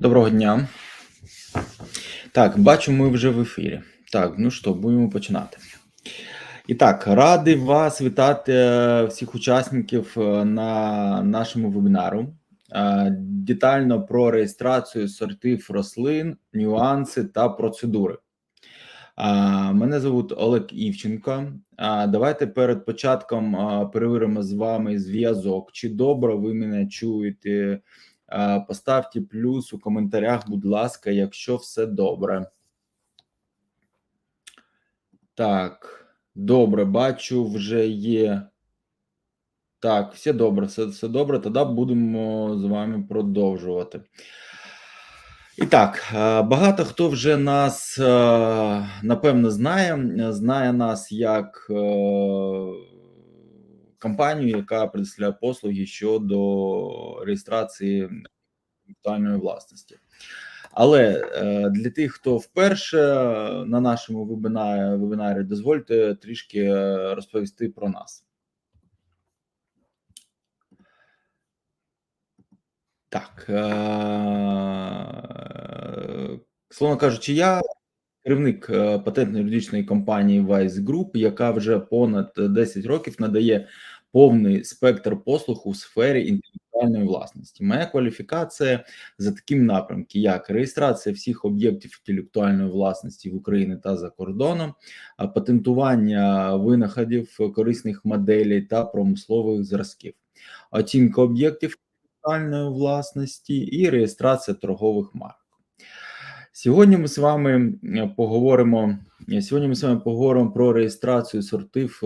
Доброго дня. Так, бачу, ми вже в ефірі. Так, ну що, будемо починати. І так, радий вас вітати е, всіх учасників е, на нашому вебінару. Е, Детально про реєстрацію сортів рослин, нюанси та процедури. Мене звуть Олег Івченко. Давайте перед початком перевіримо з вами зв'язок. Чи добре ви мене чуєте? А, Поставте плюс у коментарях, будь ласка, якщо все добре. Так, добре, бачу, вже є. Так, все добре, все, все добре. Тоді будемо з вами продовжувати. І так, е, багато хто вже нас е, напевно знає. Знає нас як е, компанію, яка предоставляє послуги щодо реєстрації інтелектуальної власності. Але для тих, хто вперше на нашому вебінарі, вебінарі дозвольте трішки розповісти про нас. Так, словно кажучи, я керівник патентно-юридичної компанії Vice Group, яка вже понад 10 років надає повний спектр послуг у сфері інтелектуальної власності. Моя кваліфікація за таким напрямки, як реєстрація всіх об'єктів інтелектуальної власності в Україні та за кордоном, патентування винаходів корисних моделей та промислових зразків, оцінка об'єктів інтелектуальної власності і реєстрація торгових марок. Сьогодні ми з вами поговоримо. Сьогодні ми з вами поговоримо про реєстрацію сортів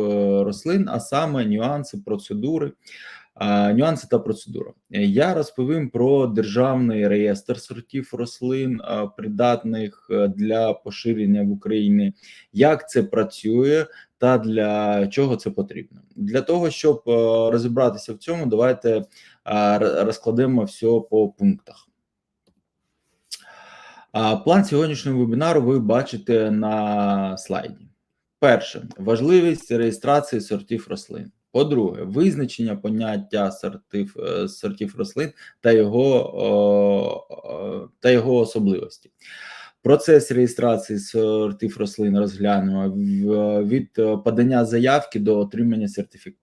рослин, а саме нюанси процедури, нюанси та процедура. Я розповім про державний реєстр сортів рослин, придатних для поширення в Україні, як це працює та для чого це потрібно. Для того щоб розібратися в цьому, давайте розкладемо все по пунктах. План сьогоднішнього вебінару ви бачите на слайді. Перше важливість реєстрації сортів рослин. По-друге, визначення поняття сортів е, сортів рослин та його та його особливості. Процес реєстрації сортів рослин розглянемо від подання заявки до отримання сертифікату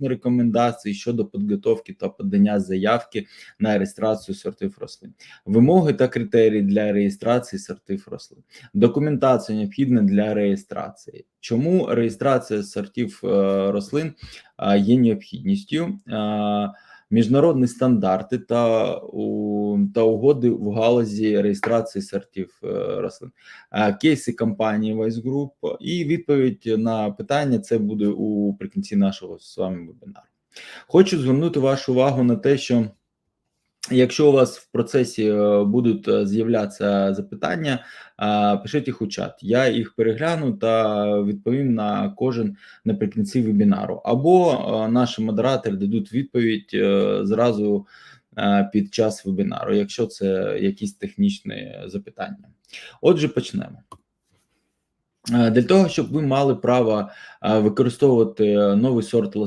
рекомендації щодо підготовки та подання заявки на реєстрацію сортів рослин, вимоги та критерії для реєстрації сортів рослин, документація необхідна для реєстрації. Чому реєстрація сортів е, рослин е, є необхідністю? Е, міжнародні стандарти та та угоди в галузі реєстрації сортів е, рослин, кейси компанії Vice Group і відповідь на питання це буде у прикінці нашого з вами вебінару. Хочу звернути вашу увагу на те, що Якщо у вас в процесі е, будуть е, з'являтися запитання, пишіть їх у чат. Я їх перегляну та відповім на кожен наприкінці вебінару. Або е, наші модератори дадуть відповідь зразу під час вебінару, якщо це якісь технічні запитання. Отже, почнемо. Е, для того щоб ви мали право е, використовувати новий сорт е,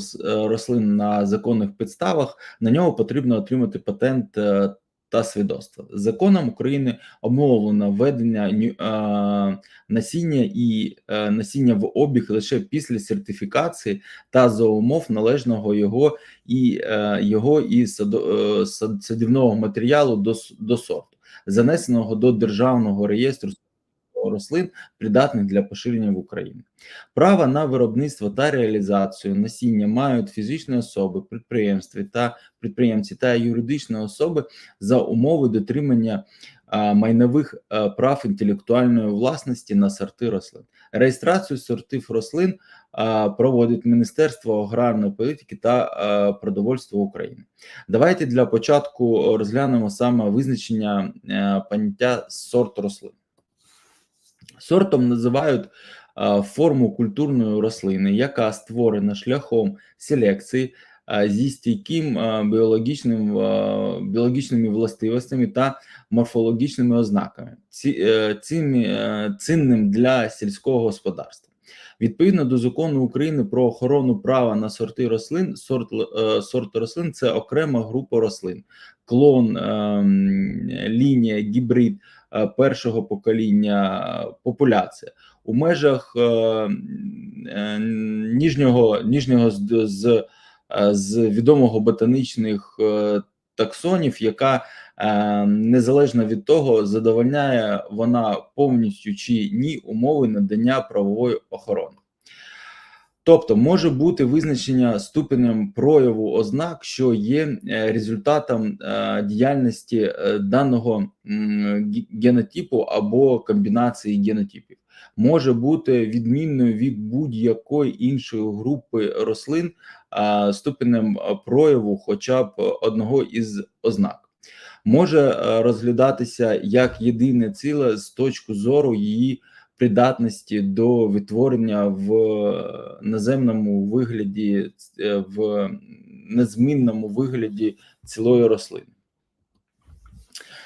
рослин на законних підставах, на нього потрібно отримати патент та свідоцтво. Законом України обмовлено введення насіння і насіння в обіг лише після сертифікації та за умов належного його і його і садівного матеріалу до сорту, занесеного до державного реєстру рослин, придатних для поширення в Україні. Право на виробництво та реалізацію насіння мають фізичні особи, підприємства та підприємці та юридичні особи за умови дотримання майнових прав інтелектуальної власності на сорти рослин. Реєстрацію сортів рослин проводить Міністерство аграрної політики та продовольства України. Давайте для початку розглянемо саме визначення поняття сорт рослин. Сортом називають форму культурної рослини, яка створена шляхом селекції зі стійким біологічним біологічними властивостями та морфологічними ознаками, е, цим е, цінним для сільського господарства. Відповідно до закону України про охорону права на сорти рослин, сорт е, сорт рослин це окрема група рослин, клон, е, лінія, гібрид першого покоління популяція у межах е, е, ніжнього ніжнього з, з, е, з відомого ботанічних е, таксонів, яка е, незалежно від того, задовольняє вона повністю чи ні умови надання правової охорони. Тобто може бути визначення ступенем прояву ознак, що є е, результатом е, діяльності е, даного генотипу або комбінації генотипів, може бути відмінною від будь-якої іншої групи рослин ступенем прояву, хоча б одного із ознак. Може розглядатися як єдине ціле з точки зору її придатності до відтворення в наземному вигляді, е, в незмінному вигляді цілої рослини.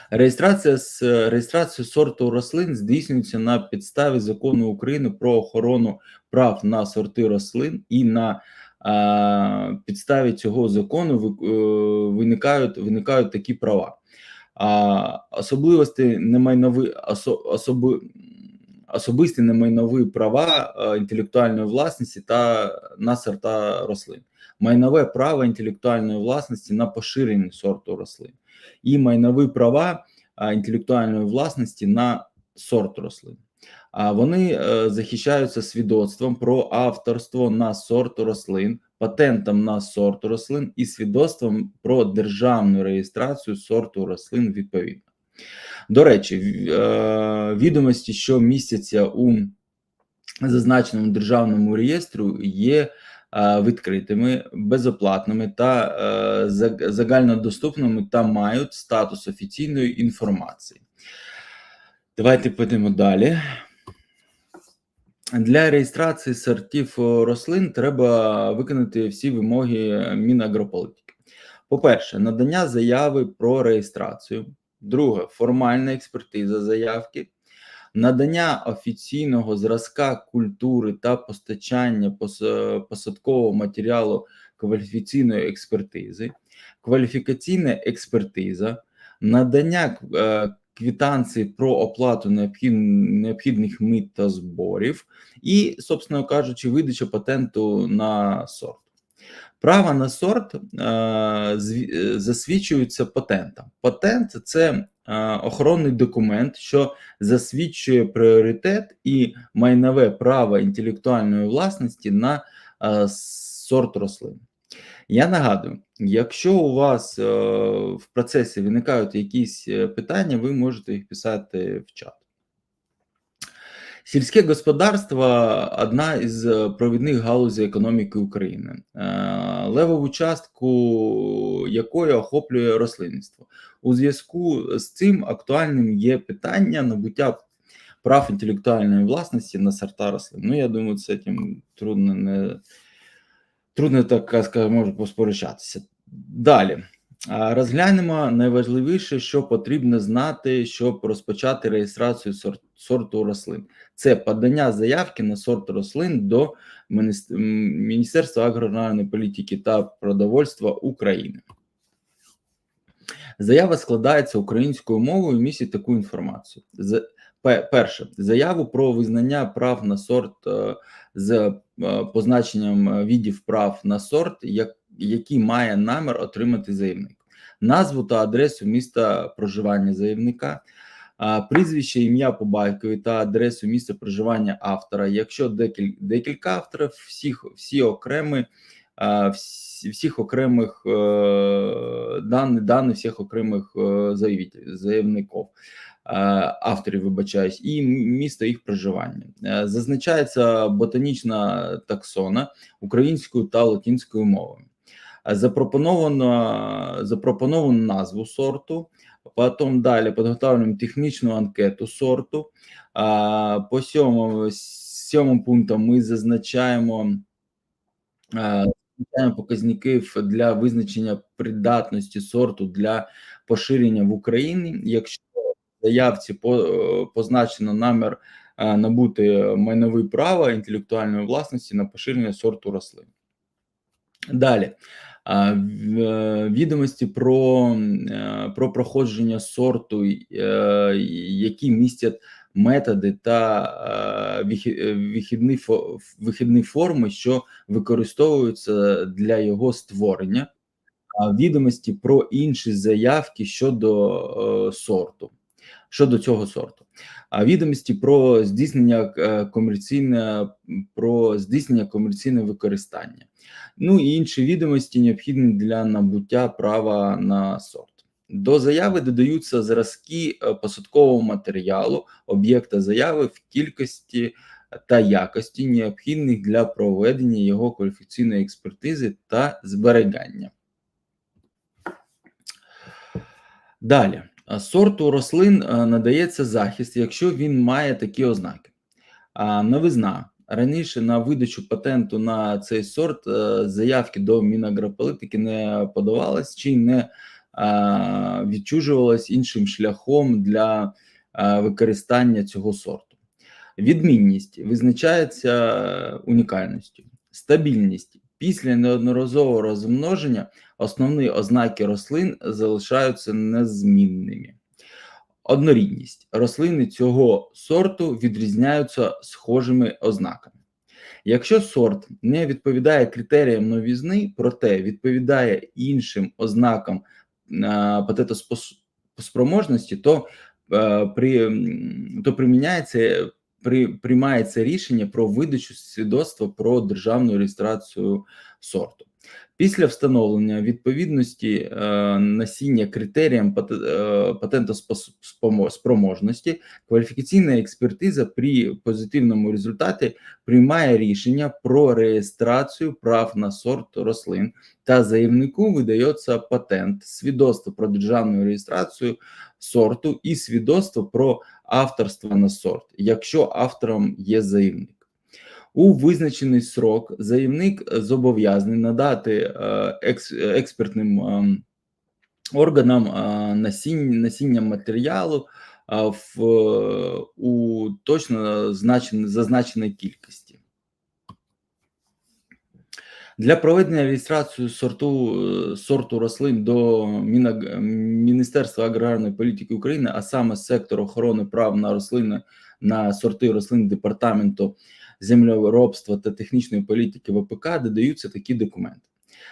Реєстрація з реєстрацію сорту рослин здійснюється на підставі закону України про охорону прав на сорти рослин, і на а, підставі цього закону е, виникають виникають такі права. А, Особливості немайнові осо, особи, особисті немайнові права е, інтелектуальної власності та на сорта рослин, майнове право інтелектуальної власності на поширення сорту рослин, і майнові права е, інтелектуальної власності на сорт рослин. А вони е, захищаються свідоцтвом про авторство на сорт рослин, патентом на сорт рослин і свідоцтвом про державну реєстрацію сорту рослин відповідно. До речі, е, відомості, що містяться у зазначеному державному реєстру, є е, відкритими, безоплатними та е, загальнодоступними та мають статус офіційної інформації. Давайте підемо далі. Для реєстрації сортів рослин треба виконати всі вимоги Мінагрополітики. По-перше, надання заяви про реєстрацію. Друге формальна експертиза заявки, надання офіційного зразка культури та постачання посадкового матеріалу кваліфікаційної експертизи, кваліфікаційна експертиза, надання е, квітанції про оплату необхідних мит та зборів, і, собственно кажучи, видача патенту на сорт. Право на сорт е, засвідчується патентом. Патент це е, охоронний документ, що засвідчує пріоритет і майнове право інтелектуальної власності на е, сорт рослин. Я нагадую, якщо у вас в процесі виникають якісь питання, ви можете їх писати в чат. Сільське господарство одна із е, провідних галузей економіки України, е, левову частку якої охоплює рослинництво. У зв'язку з цим актуальним є питання набуття прав інтелектуальної власності на сорта рослин. Ну, я думаю, з цим трудно не трудно так скажімо, посперечатися. Далі. Розглянемо найважливіше, що потрібно знати, щоб розпочати реєстрацію сорт, сорту рослин. Це подання заявки на сорт рослин до Міністерства аграрної політики та продовольства України. Заява складається українською мовою і містить таку інформацію. Перше, заяву про визнання прав на сорт е, з е, позначенням відів прав на сорт, як який має намір отримати заявник, назву та адресу міста проживання заявника, прізвище, ім'я по батькові та адресу місця проживання автора. Якщо декіль, декілька авторів, всіх всі окремі. Всіх окремих е, даних дані всіх окремих е, заявників, авторів вибачаюсь, і місто їх проживання. Е, зазначається ботанічна таксона українською та латинською мовою запропоновано запропоновану назву сорту, потім далі підготовлюємо технічну анкету сорту. По сьомому сьомому пункту ми зазначаємо показників для визначення придатності сорту для поширення в Україні. Якщо заявці позначено намір набути майнові права інтелектуальної власності на поширення сорту рослин. Далі. Е, Відомості про, е, про проходження сорту, е, які містять методи та вихі- вихідні, вихідні форми, що використовуються для його створення, відомості про інші заявки щодо сорту, щодо цього сорту, а відомості про здійснення е, комерційне, про здійснення комерційного використання, ну і інші відомості необхідні для набуття права на сорт. До заяви додаються зразки е, посадкового матеріалу об'єкта заяви в кількості та якості, необхідних для проведення його кваліфікаційної експертизи та зберігання. Далі, сорту рослин е, надається захист, якщо він має такі ознаки. Новизна. Раніше на видачу патенту на цей сорт е, заявки до Мінагрополітики не подавались чи не відчужувалось іншим шляхом для використання цього сорту. Відмінність визначається е, унікальністю, стабільність. Після неодноразового розмноження основні ознаки рослин залишаються незмінними. Однорідність. Рослини цього сорту відрізняються схожими ознаками. Якщо сорт не відповідає критеріям новізни, проте відповідає іншим ознакам патентоспроможності, то, е, при, то приміняється, при, приймається рішення про видачу свідоцтва про державну реєстрацію сорту. Після встановлення відповідності е, насіння критеріям е, патентоспроможності, кваліфікаційна експертиза при позитивному результаті приймає рішення про реєстрацію прав на сорт рослин, та заявнику видається патент, свідоцтво про державну реєстрацію сорту і свідоцтво про авторство на сорт, якщо автором є заявник. У визначений срок заявник зобов'язаний надати е, експертним е, органам е, насіння, насіння матеріалу в, у точно значен, зазначеній кількості. Для проведення реєстрації сорту, сорту рослин до. Міністерства аграрної політики України, а саме сектор охорони прав на рослини на сорти рослин департаменту землеробства та технічної політики ВПК додаються такі документи.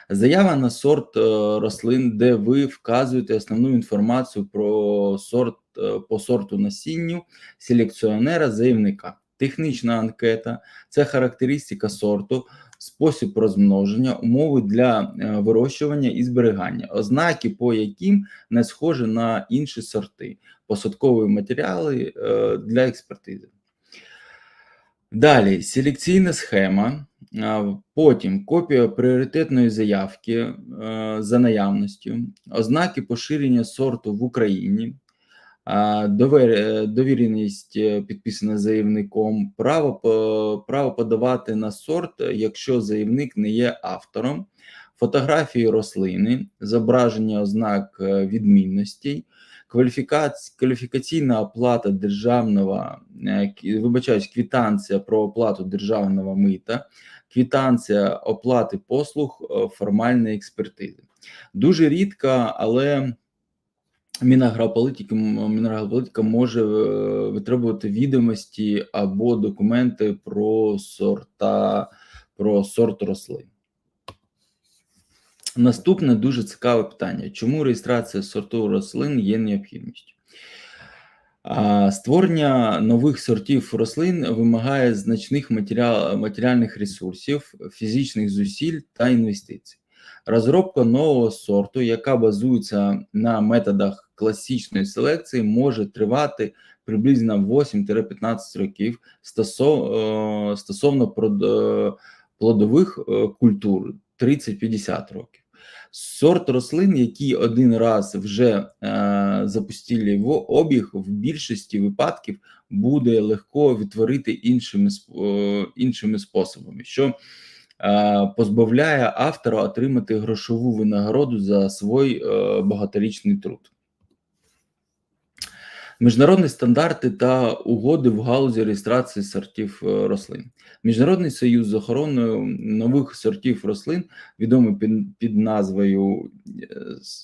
Заява на сорт е, рослин, де ви вказуєте основну інформацію про сорт е, по сорту насінню селекціонера заявника. Технічна анкета це характеристика сорту, спосіб розмноження, умови для е, вирощування і зберігання, ознаки, по яким не схожі на інші сорти, посадкові матеріали для експертизи. Далі селекційна схема, потім копія пріоритетної заявки е, за наявністю, ознаки поширення сорту в Україні, е, довіреність е, підписана заявником, право, право подавати на сорт, якщо заявник не є автором, фотографії рослини, зображення ознак відмінностей. Кваліфікаційна оплата державного, кі- вибачаюсь, квитанція про оплату державного мита, квитанція оплати послуг е, формальної експертизи. Дуже рідко, але Мінагрополітика, Мінагрополітика може е, витребувати відомості або документи про сорта, про сорт рослин. Наступне дуже цікаве питання: чому реєстрація сорту рослин є необхідністю? Створення нових сортів рослин вимагає значних матеріальних ресурсів, фізичних зусиль та інвестицій. Розробка нового сорту, яка базується на методах класичної селекції, може тривати приблизно 8-15 років е, стосовно е, плодових е, культур 30-50 років. Сорт рослин, які один раз вже е, запустили в обіг, в більшості випадків буде легко відтворити іншими, е, іншими способами, що е, позбавляє автора отримати грошову винагороду за свій е, багаторічний труд. Міжнародні стандарти та угоди в галузі реєстрації сортів е, рослин. Міжнародний союз з охороною нових сортів рослин, відомий під, під назвою е,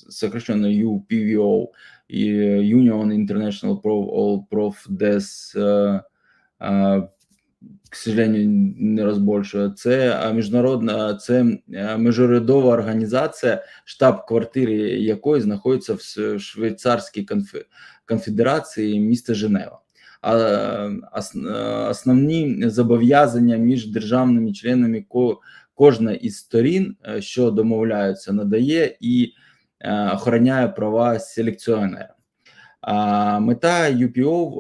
сокращено UPVO Union International Prof Des, е, к сожалению, не розбольшує. Це міжнародна, це міжурядова організація, штаб-квартири якої знаходиться в швейцарській конфедерації міста Женева. А ос- основні зобов'язання між державними членами ко- кожна із сторін, е, що домовляються, надає і е, охороняє права селекціонера. Мета UPO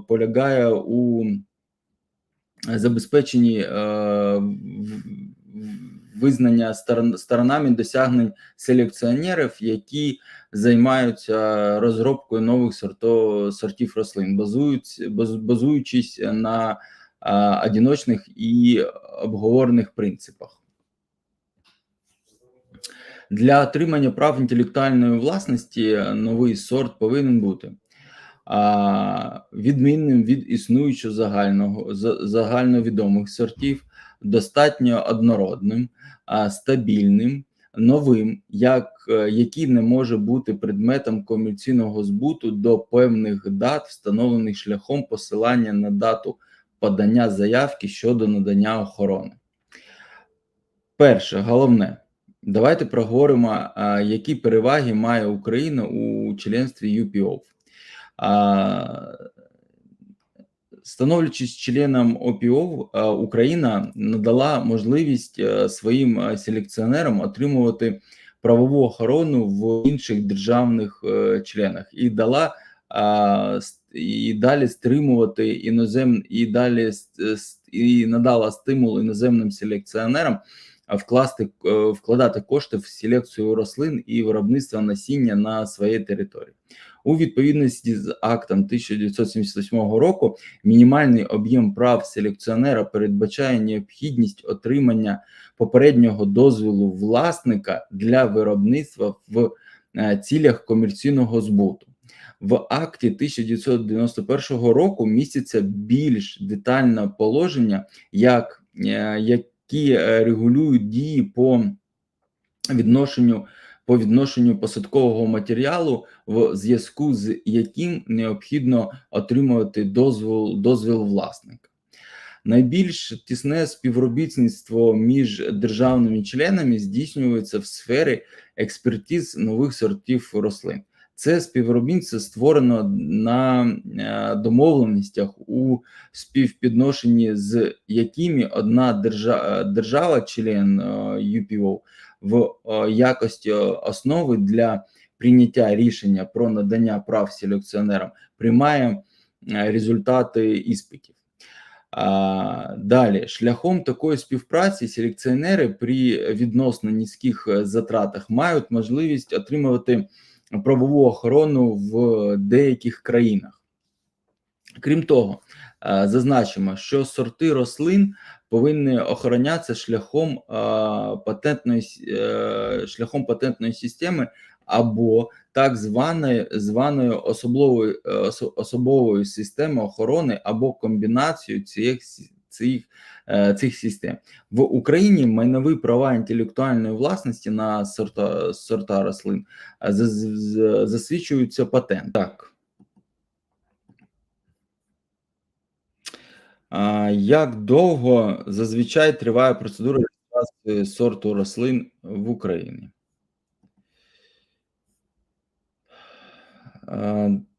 е, полягає у забезпеченні е, визнання сторон- сторонами досягнень селекціонерів, які займаються розробкою нових сорто, сортів рослин, базують, базуючись на е, одиночних і обговорених принципах. Для отримання прав інтелектуальної власності новий сорт повинен бути відмінним від існуючого загального загальновідомих сортів, достатньо однородним, стабільним, новим, як, е, який не може бути предметом комерційного збуту до певних дат, встановлених шляхом посилання на дату подання заявки щодо надання охорони. Перше, головне, давайте проговоримо, які переваги має Україна у членстві UPO. Становлячись членом ОПО, а, Україна надала можливість е, своїм е, селекціонерам отримувати правову охорону в інших державних е, членах. І дала і далі стримувати інозем і далі і надала стимул іноземним селекціонерам вкласти е, вкладати кошти в селекцію рослин і виробництво насіння на своїй території. У відповідності з актом 1978 року мінімальний об'єм прав селекціонера передбачає необхідність отримання попереднього дозволу власника для виробництва в е, цілях комерційного збуту. В акті 1991 року міститься більш детальне положення, як, е, які е, регулюють дії по відношенню по відношенню посадкового матеріалу, в зв'язку з яким необхідно отримувати дозвіл, дозвіл власника. Найбільш тісне співробітництво між державними членами здійснюється в сфері експертиз нових сортів рослин. Це співробітництво створено на е, домовленостях у співпідношенні з якими одна держа, держава, член е, UPO, в е, якості основи для прийняття рішення про надання прав селекціонерам приймає е, результати іспитів. Далі, шляхом такої співпраці селекціонери при відносно низьких е, затратах мають можливість отримувати правову охорону в деяких країнах. Крім того, е, зазначимо, що сорти рослин повинні охоронятися шляхом е, патентної е, шляхом патентної системи або так званої званої особливої особової системи охорони або комбінацію цих цих, цих систем в Україні. Майнові права інтелектуальної власності на сорта сорта рослин е, засвідчуються патент. Так. Як довго зазвичай триває процедура реєстрації сорту рослин в Україні?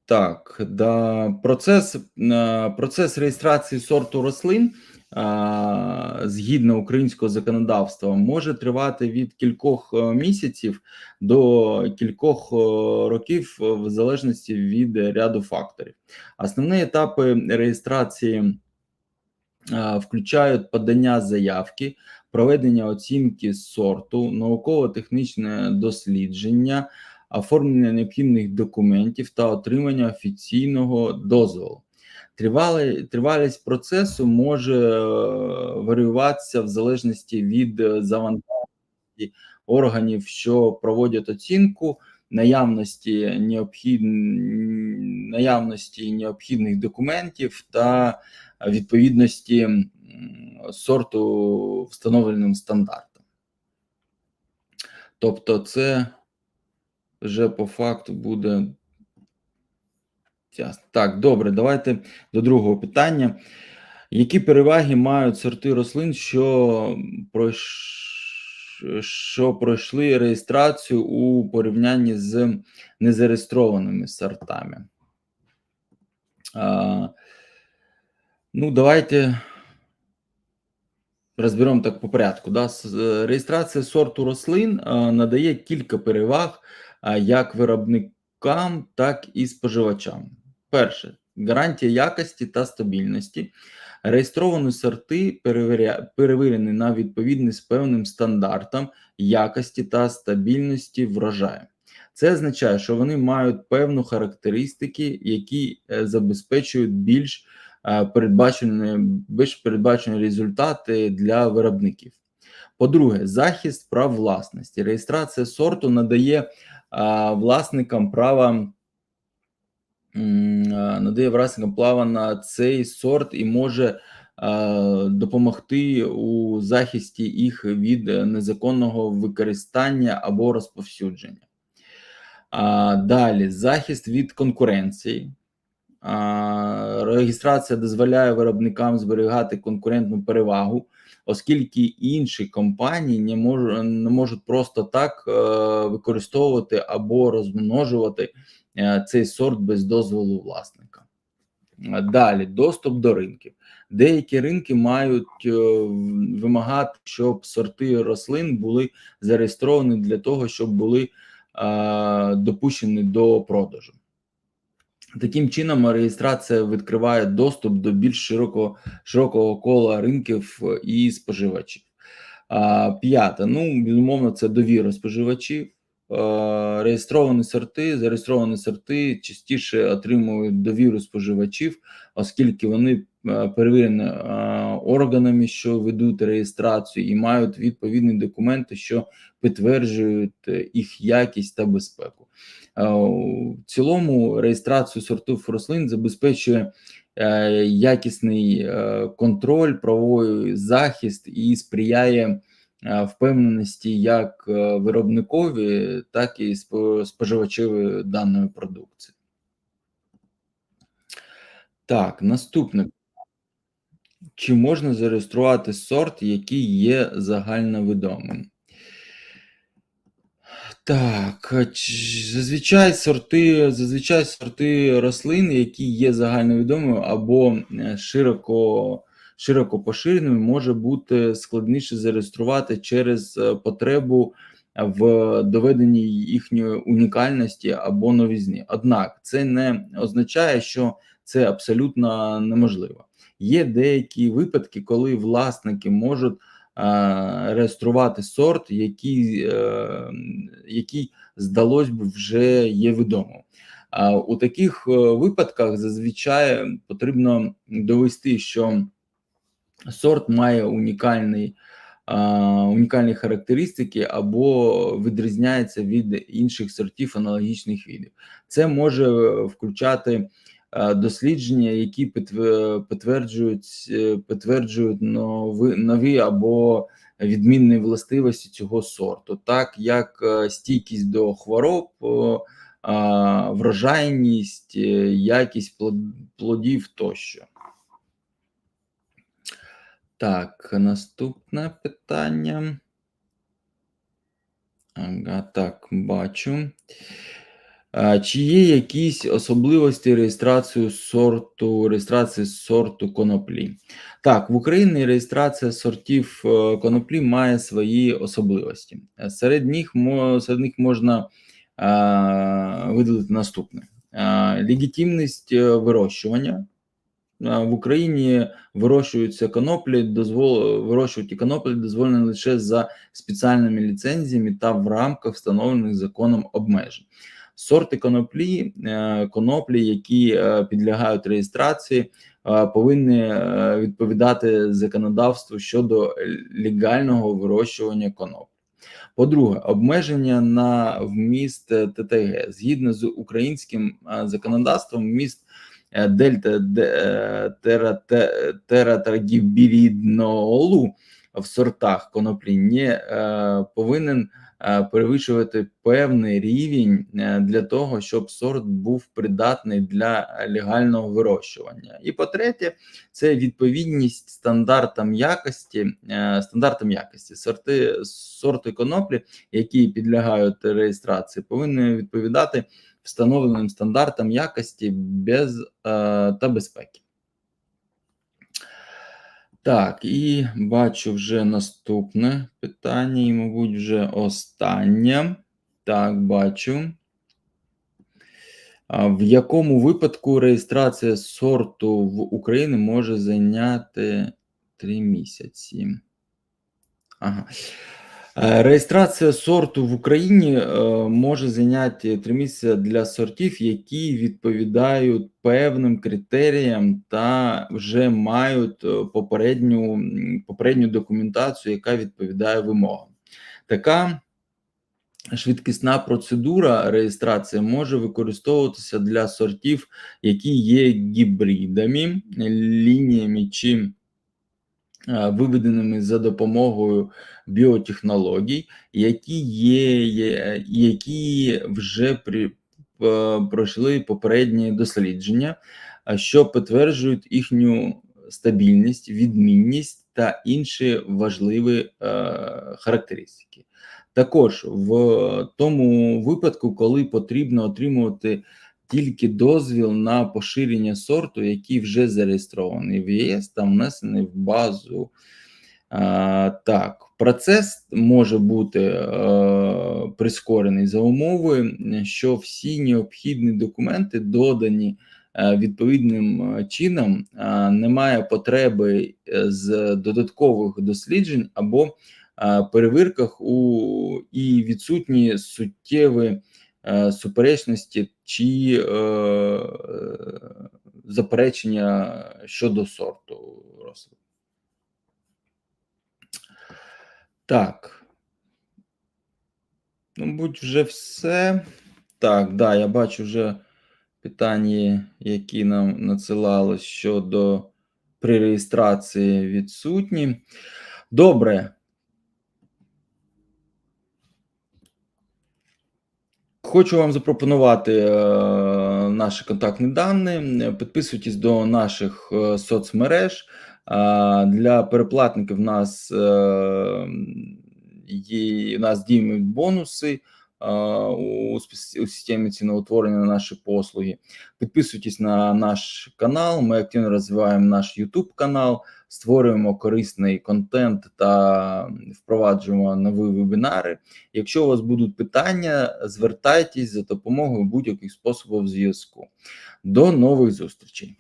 Так, да, процес, процес реєстрації сорту рослин згідно українського законодавства може тривати від кількох е, місяців до кількох е, років е, в залежності від ряду факторів. Основні етапи реєстрації включають подання заявки, проведення оцінки сорту, науково-технічне дослідження, оформлення необхідних документів та отримання офіційного дозволу. Тривалість процесу може е, варіюватися в залежності від е, завантаженості органів, що проводять оцінку, наявності необхід... наявності необхідних документів та відповідності сорту встановленим стандартам. Тобто, це вже по факту буде Так, добре, давайте до другого питання. Які переваги мають сорти рослин, що що пройшли реєстрацію у порівнянні з незареєстрованими сортами? А, ну, давайте розберемо так по порядку. Да? Е, Реєстрація сорту рослин надає кілька переваг як виробникам, так і споживачам. Перше гарантія якості та стабільності. Реєстровані сорти перевірені на відповідність певним стандартам якості та стабільності врожаю. Це означає, що вони мають певну характеристики, які е, забезпечують більш е, передбачені, більш передбачені результати для виробників. По-друге, захист прав власності. Реєстрація сорту надає а, власникам права надає власникам права на цей сорт і може допомогти у захисті їх від незаконного використання або розповсюдження. Далі захист від конкуренції. А, реєстрація дозволяє виробникам зберігати конкурентну перевагу, оскільки інші компанії не можуть, не можуть просто так е, використовувати або розмножувати цей сорт без дозволу власника. Далі доступ до ринків. Деякі ринки мають е, вимагати, щоб сорти рослин були зареєстровані для того, щоб були е, допущені до продажу. Таким чином, реєстрація відкриває доступ до більш широкого широкого кола ринків і споживачів. П'яте, ну безумовно, це довіра споживачів. А, Реєстровані сорти, зареєстровані сорти частіше отримують довіру споживачів, оскільки вони е, перевірені е, органами, що ведуть реєстрацію, і мають відповідні документи, що підтверджують е, їх якість та безпеку. Е, В цілому реєстрацію сортів рослин забезпечує е, якісний е, контроль, правовий захист і сприяє е, впевненості як е, виробникові, так і спо- споживачеві даної продукції. Так, наступне. Чи можна зареєструвати сорт, який є загальновідомим? Так, зазвичай сорти, зазвичай сорти рослин, які є загальновідомими або е, широко, широко поширеними, може бути складніше зареєструвати через е, потребу в доведенні їхньої унікальності або новізні. Однак це не означає, що це абсолютно неможливо. Є деякі випадки, коли власники можуть а, реєструвати сорт, який, е, який здалось би вже є відомим. А у таких е, випадках зазвичай потрібно довести, що сорт має унікальний, унікальні характеристики або відрізняється від інших сортів аналогічних видів. Це може включати е, дослідження, які підтве- підтверджують, е, підтверджують нові, нові або відмінні властивості цього сорту, так як е, стійкість до хвороб, о, врожайність, е, якість плод- плодів тощо. Так, наступне питання. Ага, так, бачу. Чи є якісь особливості реєстрації сорту, реєстрації сорту коноплі? Так, в Україні реєстрація сортів е, коноплі має свої особливості. Серед них, серед них можна виділити наступне: легітимність е, вирощування. В Україні вирощуються коноплі, дозвол... вирощують і коноплі дозволені лише за спеціальними ліцензіями та в рамках встановлених законом обмежень. Сорти коноплі, е, коноплі, які е, підлягають реєстрації, е, повинні відповідати законодавству щодо легального вирощування коноплі. По-друге, обмеження на вміст ТТГ згідно з українським законодавством, вміст дельта де- е, в сортах коноплі не е, повинен е, перевищувати певний рівень е, для того, щоб сорт був придатний для легального вирощування. І по-третє, це відповідність стандартам якості, е, стандартам якості. Сорти сорти коноплі, які підлягають реєстрації, повинні відповідати встановленим стандартам якості без е, та безпеки. Так, і бачу вже наступне питання, і, мабуть, вже останнє. Так, бачу. В якому випадку реєстрація сорту в Україні може зайняти 3 місяці? Ага. Е, Реєстрація сорту в Україні е, може зайняти 3 місяці для сортів, які відповідають певним критеріям та вже мають е, попередню, попередню документацію, яка відповідає вимогам. Така швидкісна процедура реєстрації може використовуватися для сортів, які є гібридами, лініями чи виведеними за допомогою біотехнологій, які є, які вже при, е, пройшли попередні дослідження, що підтверджують їхню стабільність, відмінність та інші важливі е, характеристики. Також в тому випадку, коли потрібно отримувати тільки дозвіл на поширення сорту, який вже зареєстрований в ЄС та внесений в базу. А, так, процес може бути е, прискорений за умови, що всі необхідні документи додані е, відповідним е, чином, е, немає потреби з додаткових досліджень або е, перевірках у і відсутні суттєві суперечності чи е, е, заперечення щодо сорту рослин. Так. Ну, Мабуть, вже все. Так, да, я бачу вже питання, які нам надсилали щодо при реєстрації відсутні. Добре. Хочу вам запропонувати е, наші контактні дані. Підписуйтесь до наших е, соцмереж. А, Для переплатників у нас е, є, у нас діють бонуси у системі ціноутворення на наші послуги. Підписуйтесь на наш канал. Ми активно розвиваємо наш YouTube канал, створюємо корисний контент та впроваджуємо нові вебінари. Якщо у вас будуть питання, звертайтесь за допомогою будь-яких способів зв'язку. До нових зустрічей.